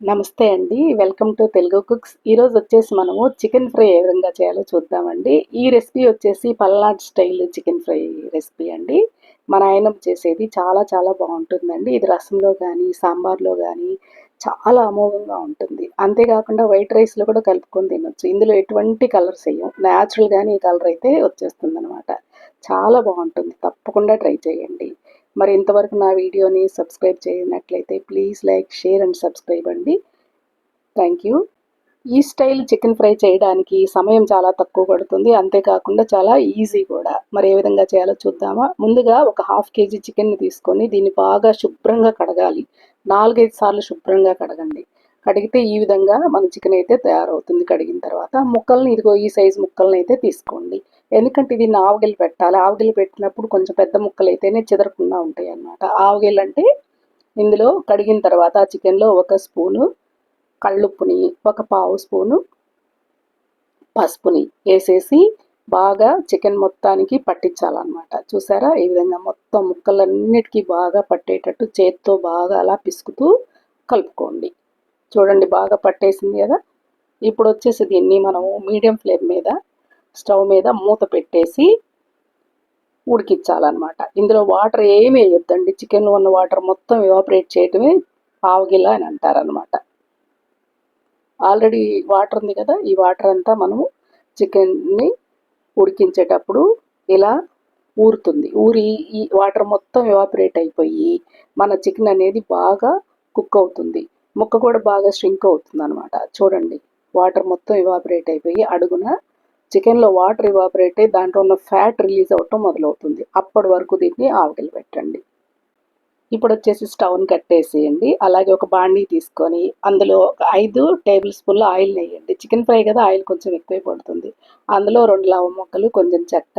నమస్తే అండి. Welcome to Telugu cooks. ఈరోజు వచ్చేసి మనము చికెన్ ఫ్రై ఏ విధంగా చేయాలో చూద్దామండి. ఈ రెసిపీ వచ్చేసి Palnadu style chicken fry recipe అండి. మన ఆయన చేసేది చాలా చాలా బాగుంటుందండి. ఇది రసంలో కానీ సాంబార్లో కానీ చాలా అమోఘంగా ఉంటుంది. అంతేకాకుండా వైట్ రైస్లో కూడా కలుపుకొని తినొచ్చు. ఇందులో ఎటువంటి కలర్స్ వేయం న్యాచురల్గానే ఈ కలర్ అయితే వచ్చేస్తుంది అనమాట చాలా బాగుంటుంది. తప్పకుండా ట్రై చేయండి. మరి ఇంతవరకు నా వీడియోని subscribe చేయనట్లయితే please like share and subscribe అండి. Thank you. ఈ స్టైల్ చికెన్ ఫ్రై చేయడానికి సమయం చాలా తక్కువ పడుతుంది. అంతేకాకుండా చాలా ఈజీ కూడా. మరి ఏ విధంగా చేయాలో చూద్దామా? ముందుగా ఒక హాఫ్ కేజీ చికెన్ని తీసుకొని దీన్ని బాగా శుభ్రంగా కడగాలి. నాలుగైదు సార్లు శుభ్రంగా కడగండి. కడిగితే ఈ విధంగా మన చికెన్ అయితే తయారవుతుంది కడిగిన తర్వాత. ముక్కల్ని ఇదిగో ఈ సైజు ముక్కల్ని అయితే తీసుకోండి. ఎందుకంటే ఇది ఆవగిలి పెట్టాలి. ఆవగిలి పెట్టినప్పుడు కొంచెం పెద్ద ముక్కలు అయితేనే చెదరకుండా ఉంటాయి అన్నమాట. ఆవగిలు అంటే ఇందులో కడిగిన తర్వాత ఆ చికెన్లో ఒక స్పూను కళ్ళుప్పుని ఒక పావు స్పూను పసుపుని వేసేసి బాగా చికెన్ మొత్తానికి పట్టించాలన్నమాట. చూసారా? ఈ విధంగా మొత్తం ముక్కలన్నిటికీ బాగా పట్టేటట్టు చేత్తో బాగా అలా పిసుకుతూ కలుపుకోండి. చూడండి బాగా పట్టేసింది కదా? ఇప్పుడు వచ్చేసి దీన్ని మనము మీడియం ఫ్లేమ్ మీద స్టవ్ మీద మూత పెట్టేసి ఉడికించాలన్నమాట. ఇందులో వాటర్ ఏమి వేయొద్దండి. చికెన్లో ఉన్న వాటర్ మొత్తం ఎవాపరేట్ చేయటమే పావుగిల్ల అని అంటారనమాట ఆల్రెడీ వాటర్ ఉంది కదా ఈ వాటర్ అంతా మనము చికెన్ని ఉడికించేటప్పుడు ఇలా ఊరుతుంది. ఊరి ఈ వాటర్ మొత్తం ఎవాపరేట్ అయిపోయి మన చికెన్ అనేది బాగా కుక్ అవుతుంది. ముక్క కూడా బాగా స్ట్రింక్ అవుతుంది అనమాట చూడండి వాటర్ మొత్తం ఎవాపరేట్ అయిపోయి అడుగున చికెన్లో వాటర్ ఇవాపరేట్ అయ్యి దాంట్లో ఉన్న ఫ్యాట్ రిలీజ్ అవ్వటం మొదలవుతుంది. అప్పటి వరకు దీన్ని ఆవగిలి పెట్టండి. ఇప్పుడు వచ్చేసి స్టవ్ని కట్టేసేయండి. అలాగే ఒక బాండీ తీసుకొని అందులో ఒక ఐదు టేబుల్ స్పూన్ల ఆయిల్ వేయండి చికెన్ ఫ్రై కదా ఆయిల్ కొంచెం ఎక్కువ పడుతుంది. అందులో రెండు లవ మొక్కలు కొంచెం చెక్క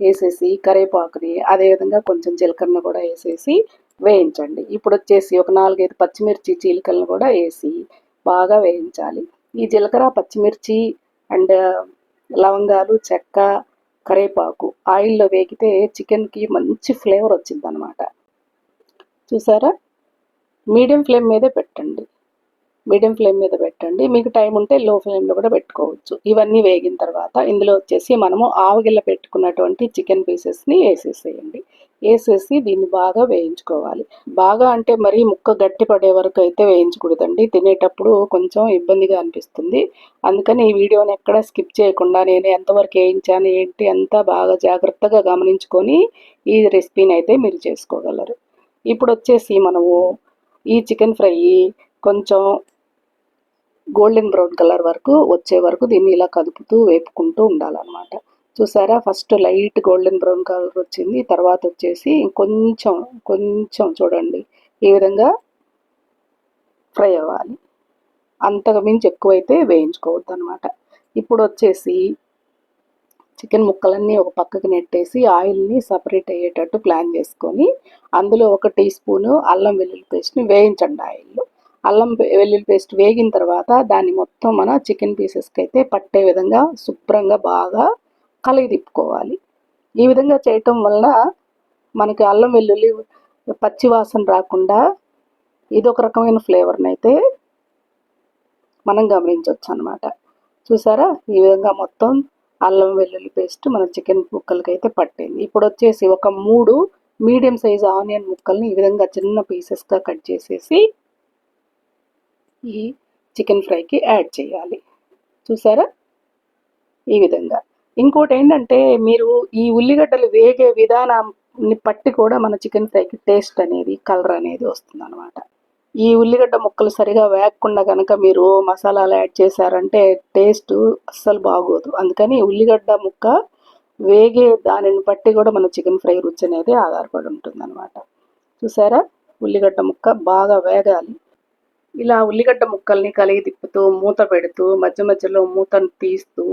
వేసేసి కరివేపాకుని అదేవిధంగా కొంచెం జీలకర్ర కూడా వేసేసి వేయించండి. ఇప్పుడు వచ్చేసి ఒక నాలుగైదు పచ్చిమిర్చి చీలికలను కూడా వేసి బాగా వేయించాలి. ఈ జీలకర్ర పచ్చిమిర్చి అండ్ లవంగాలు చెక్క కరేపాకు ఆయిల్లో వేగితే చికెన్కి మంచి ఫ్లేవర్ వచ్చింది అనమాట చూసారా? మీడియం ఫ్లేమ్ మీదే పెట్టండి. మీడియం ఫ్లేమ్ మీద పెట్టండి. మీకు టైం ఉంటే లో ఫ్లేమ్లో కూడా పెట్టుకోవచ్చు. ఇవన్నీ వేగిన తర్వాత ఇందులో వచ్చేసి మనము ఆవగిల్ల పెట్టుకున్నటువంటి చికెన్ పీసెస్ని వేసేసేయండి. వేసేసి దీన్ని బాగా వేయించుకోవాలి. బాగా అంటే మరీ ముక్క గట్టి పడే వరకు అయితే వేయించకూడదండి. తినేటప్పుడు కొంచెం ఇబ్బందిగా అనిపిస్తుంది. అందుకని ఈ వీడియోని ఎక్కడ స్కిప్ చేయకుండా నేను ఎంతవరకు వేయించాను ఏంటి అంతా బాగా జాగ్రత్తగా గమనించుకొని ఈ రెసిపీని అయితే మీరు చేసుకోగలరు. ఇప్పుడు వచ్చేసి మనము ఈ చికెన్ ఫ్రై కొంచెం గోల్డెన్ బ్రౌన్ కలర్ వరకు వచ్చే వరకు దీన్ని ఇలా కదుపుతూ వేపుకుంటూ ఉండాలన్నమాట. చూసారా? First light golden brown colour వచ్చింది. తర్వాత వచ్చేసి కొంచెం కొంచెం చూడండి. ఈ విధంగా ఫ్రై అవ్వాలి. అంతకు మించి ఎక్కువైతే వేయించుకోవద్దు అనమాట ఇప్పుడు వచ్చేసి చికెన్ ముక్కలన్నీ ఒక పక్కకి నెట్టేసి ఆయిల్ని సపరేట్ అయ్యేటట్టు ప్లాన్ చేసుకొని అందులో ఒక టీ స్పూను అల్లం వెల్లుల్లి పేస్ట్ని వేయించండి ఆయిల్లో. అల్లం వెల్లుల్లి పేస్ట్ వేగిన తర్వాత దాన్ని మొత్తం మన చికెన్ పీసెస్కి అయితే పట్టే విధంగా శుభ్రంగా బాగా కలిగి తిప్పుకోవాలి. ఈ విధంగా చేయటం వలన మనకి అల్లం వెల్లుల్లి పచ్చి వాసన రాకుండా ఇది ఒక రకమైన ఫ్లేవర్ని అయితే మనం గమనించవచ్చు అనమాట చూసారా? ఈ విధంగా మొత్తం అల్లం వెల్లుల్లి పేస్ట్ మన చికెన్ ముక్కలకి అయితే పట్టింది. ఇప్పుడు వచ్చేసి ఒక మూడు మీడియం సైజ్ ఆనియన్ ముక్కల్ని ఈ విధంగా చిన్న పీసెస్గా కట్ చేసేసి ఈ చికెన్ ఫ్రైకి యాడ్ చేయాలి. చూసారా? ఈ విధంగా. ఇంకోటి ఏంటంటే మీరు ఈ ఉల్లిగడ్డలు వేగే విధానాన్ని పట్టి కూడా మన చికెన్ ఫ్రైకి టేస్ట్ అనేది కలర్ అనేది వస్తుంది అనమాట ఈ ఉల్లిగడ్డ ముక్కలు సరిగా వేగకుండా కనుక మీరు మసాలాలు యాడ్ చేశారంటే టేస్ట్ అస్సలు బాగోదు. అందుకని ఉల్లిగడ్డ ముక్క వేగే దానిని బట్టి కూడా మన చికెన్ ఫ్రై రుచి అనేది ఆధారపడి ఉంటుంది అనమాట చూసారా? ఉల్లిగడ్డ ముక్క బాగా వేగాలి. ఇలా ఉల్లిగడ్డ ముక్కల్ని కలిగి తిప్పుతూ మూత పెడుతూ మధ్య మధ్యలో మూతను తీస్తూ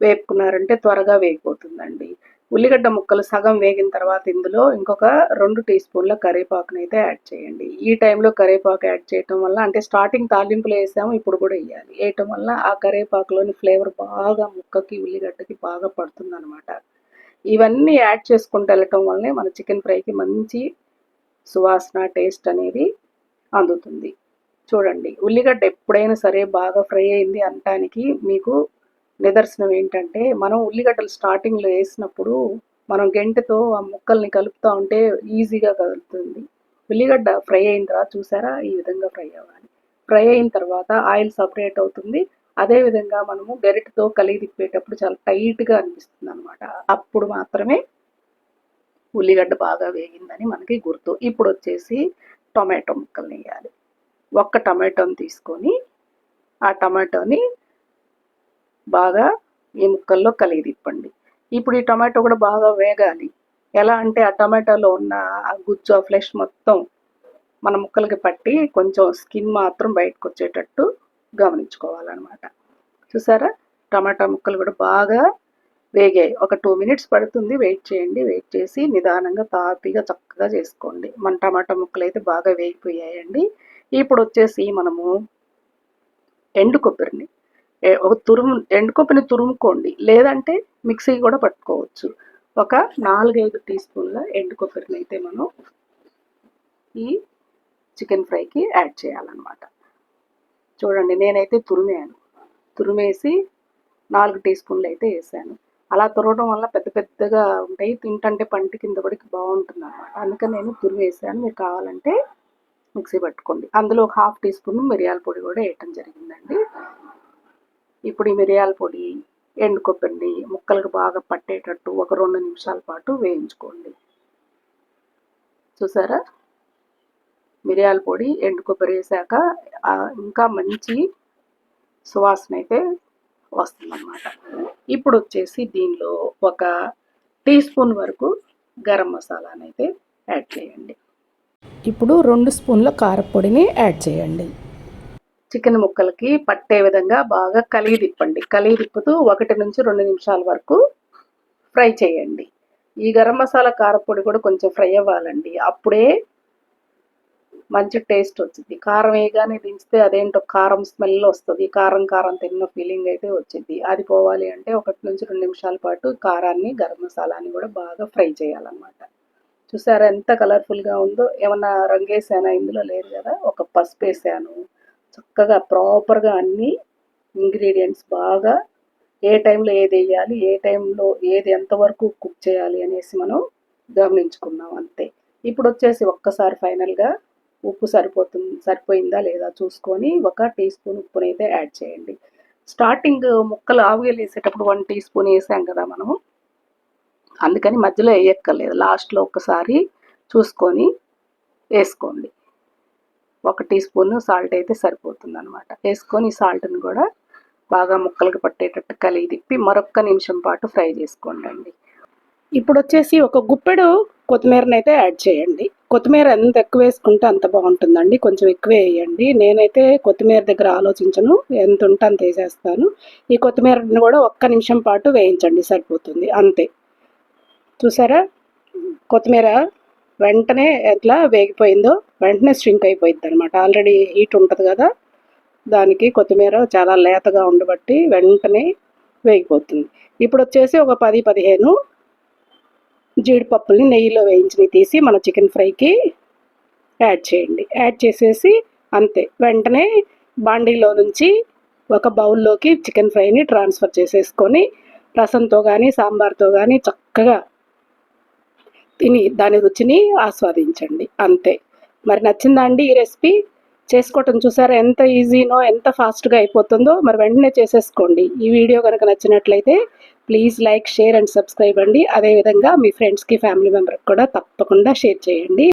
వేపుకున్నారంటే త్వరగా వేగిపోతుందండి. ఉల్లిగడ్డ ముక్కలు సగం వేగిన తర్వాత ఇందులో ఇంకొక రెండు టీ స్పూన్ల కరివేపాకుని అయితే యాడ్ చేయండి. ఈ టైంలో కరివేపాకు యాడ్ చేయటం వల్ల అంటే స్టార్టింగ్ తాలింపులు వేసాము ఇప్పుడు కూడా వేయాలి. వేయటం వల్ల ఆ కరివేపాకులోని ఫ్లేవర్ బాగా ముక్కకి ఉల్లిగడ్డకి బాగా పడుతుందనమాట ఇవన్నీ యాడ్ చేసుకుంటూ వెళ్ళటం వల్లనే మన చికెన్ ఫ్రైకి మంచి సువాసన టేస్ట్ అనేది అందుతుంది. చూడండి ఉల్లిగడ్డ ఎప్పుడైనా సరే బాగా ఫ్రై అయింది అనటానికి మీకు నిదర్శనం ఏంటంటే మనం ఉల్లిగడ్డలు స్టార్టింగ్లో వేసినప్పుడు మనం గంటతో ఆ ముక్కల్ని కలుపుతూ ఉంటే ఈజీగా కదులుతుంది. ఉల్లిగడ్డ ఫ్రై అయిన తర్వాత చూసారా? ఈ విధంగా ఫ్రై అవ్వాలి. ఫ్రై అయిన తర్వాత ఆయిల్ సపరేట్ అవుతుంది. అదే విధంగా మనము గరిటతో కలిగి తిప్పేటప్పుడు చాలా టైట్గా అనిపిస్తుంది అనమాట అప్పుడు మాత్రమే ఉల్లిగడ్డ బాగా వేగిందని మనకి గుర్తు. ఇప్పుడు వచ్చేసి టొమాటో ముక్కల్ని వేయాలి. ఒక్క టమాటోని తీసుకొని ఆ టమాటోని బాగా ఈ ముక్కల్లో కలిగి తిప్పండి. ఇప్పుడు ఈ టమాటో కూడా బాగా వేగాలి. ఎలా అంటే ఆ టమాటోలో ఉన్న ఆ గుజ్జు ఆ ఫ్లెష్ మొత్తం మన ముక్కలకి పట్టి కొంచెం స్కిన్ మాత్రం బయటకు వచ్చేటట్టు గమనించుకోవాలన్నమాట. చూసారా? టమాటా ముక్కలు కూడా బాగా వేగాయి. ఒక టూ మినిట్స్ పడుతుంది. వెయిట్ చేయండి. వెయిట్ చేసి నిదానంగా తాపిగా చక్కగా చేసుకోండి. మన టమాటా ముక్కలు అయితే బాగా వేగిపోయాయండి. ఇప్పుడు వచ్చేసి మనము ఎండు కొబ్బరిని ఒక తురుము ఎండు తురుముకోండి. లేదంటే మిక్సీ కూడా పట్టుకోవచ్చు. ఒక నాలుగైదు టీ స్పూన్ల ఎండు కొబ్బరిని అయితే మనం ఈ చికెన్ ఫ్రైకి యాడ్ చేయాలన్నమాట. చూడండి నేనైతే తురిమాను తురిమేసి నాలుగు టీ స్పూన్లు అయితే వేసాను. అలా తురవడం వల్ల పెద్ద పెద్దగా ఉంటాయి. తింటంటే పంటి కింద పడికి బాగుంటుంది అనమాట అందుకని నేను తురివేసాను మీరు కావాలంటే మిక్సీ పట్టుకోండి. అందులో ఒక హాఫ్ టీ స్పూన్ మిరియాల పొడి కూడా వేయటం జరిగిందండి. ఇప్పుడు ఈ మిరియాల పొడి ఎండు కొబ్బరిని ముక్కలకు బాగా పట్టేటట్టు ఒక రెండు నిమిషాల పాటు వేయించుకోండి. చూసారా? మిరియాల పొడి ఎండు కొబ్బరి వేసాక ఇంకా మంచి సువాసన అయితే వస్తుందన్నమాట. ఇప్పుడు వచ్చేసి దీనిలో ఒక టీ స్పూన్ వరకు గరం మసాలాని అయితే యాడ్ చేయండి. ఇప్పుడు రెండు స్పూన్ల కారపొడిని యాడ్ చేయండి. చికెన్ ముక్కలకి పట్టే విధంగా బాగా కలిగి తిప్పండి. కలిగి తిప్పుతూ ఒకటి నుంచి రెండు నిమిషాల వరకు ఫ్రై చేయండి. ఈ గరం మసాలా కారపొడి కూడా కొంచెం ఫ్రై అవ్వాలండి. అప్పుడే మంచి టేస్ట్ వచ్చింది కారం వేయగానే దించితే అదేంటో కారం స్మెల్ వస్తుంది. కారం కారం తిన్న ఫీలింగ్ అయితే వచ్చింది అది పోవాలి అంటే ఒకటి నుంచి రెండు నిమిషాల పాటు కారాన్ని గరం మసాలాని కూడా బాగా ఫ్రై చేయాలన్నమాట. చూసారా ఎంత కలర్ఫుల్గా ఉందో? ఏమన్నా రంగేసానా? ఇందులో లేదు కదా? ఒక పసుపు వేసాను చక్కగా ప్రాపర్గా అన్ని ఇంగ్రీడియంట్స్ బాగా ఏ టైంలో ఏది వేయాలి ఏ టైంలో ఏది ఎంతవరకు కుక్ చేయాలి అనేసి మనం గమనించుకున్నాం అంతే. ఇప్పుడు వచ్చేసి ఒక్కసారి ఫైనల్గా ఉప్పు సరిపోతుంది సరిపోయిందా లేదా చూసుకొని ఒక టీ స్పూన్ ఉప్పుని అయితే యాడ్ చేయండి. స్టార్టింగ్ ముక్కలు ఆవుగలు వేసేటప్పుడు వన్ టీ స్పూన్ వేసాం కదా మనము. అందుకని మధ్యలో వేయక్కర్లేదు. లాస్ట్లో ఒకసారి చూసుకొని వేసుకోండి. ఒక టీ స్పూన్ సాల్ట్ అయితే సరిపోతుంది అనమాట వేసుకొని సాల్ట్ని కూడా బాగా ముక్కలకు పట్టేటట్టు కలిగి తిప్పి మరొక్క నిమిషం పాటు ఫ్రై చేసుకోండి ఇప్పుడు వచ్చేసి ఒక గుప్పెడు కొత్తిమీరని అయితే యాడ్ చేయండి. కొత్తిమీర ఎంత ఎక్కువ వేసుకుంటే అంత బాగుంటుందండి. కొంచెం ఎక్కువ వేయండి. నేనైతే కొత్తిమీర దగ్గర ఆలోచించను. ఎంత ఉంటే అంత వేసేస్తాను. ఈ కొత్తిమీరని కూడా ఒక్క నిమిషం పాటు వేయించండి సరిపోతుంది. అంతే. చూసారా? కొత్తిమీర వెంటనే ఎట్లా వేగిపోయిందో వెంటనే స్ట్రింక్ అయిపోయింది అనమాట ఆల్రెడీ హీట్ ఉంటుంది కదా దానికి కొత్తిమీర చాలా లేతగా ఉండబట్టి వెంటనే వేగిపోతుంది. ఇప్పుడు వచ్చేసి ఒక పది పదిహేను జీడిపప్పుల్ని నెయ్యిలో వేయించి తీసి మన చికెన్ ఫ్రైకి యాడ్ చేయండి. యాడ్ చేసేసి అంతే. వెంటనే బాండీలో నుంచి ఒక బౌల్లోకి చికెన్ ఫ్రైని ట్రాన్స్ఫర్ చేసేసుకొని రసంతో కానీ సాంబార్తో కానీ చక్కగా తిని దాని రుచిని ఆస్వాదించండి. అంతే. మరి నచ్చిందా అండి ఈ రెసిపీ? చేసుకోవటం చూసారా? ఎంత ఈజీనో ఎంత ఫాస్ట్గా అయిపోతుందో మరి వెంటనే చేసేసుకోండి. ఈ వీడియో కనుక నచ్చినట్లయితే please like share and subscribe అండి. అదేవిధంగా మీ ఫ్రెండ్స్కి ఫ్యామిలీ మెంబర్కి కూడా తప్పకుండా షేర్ చేయండి.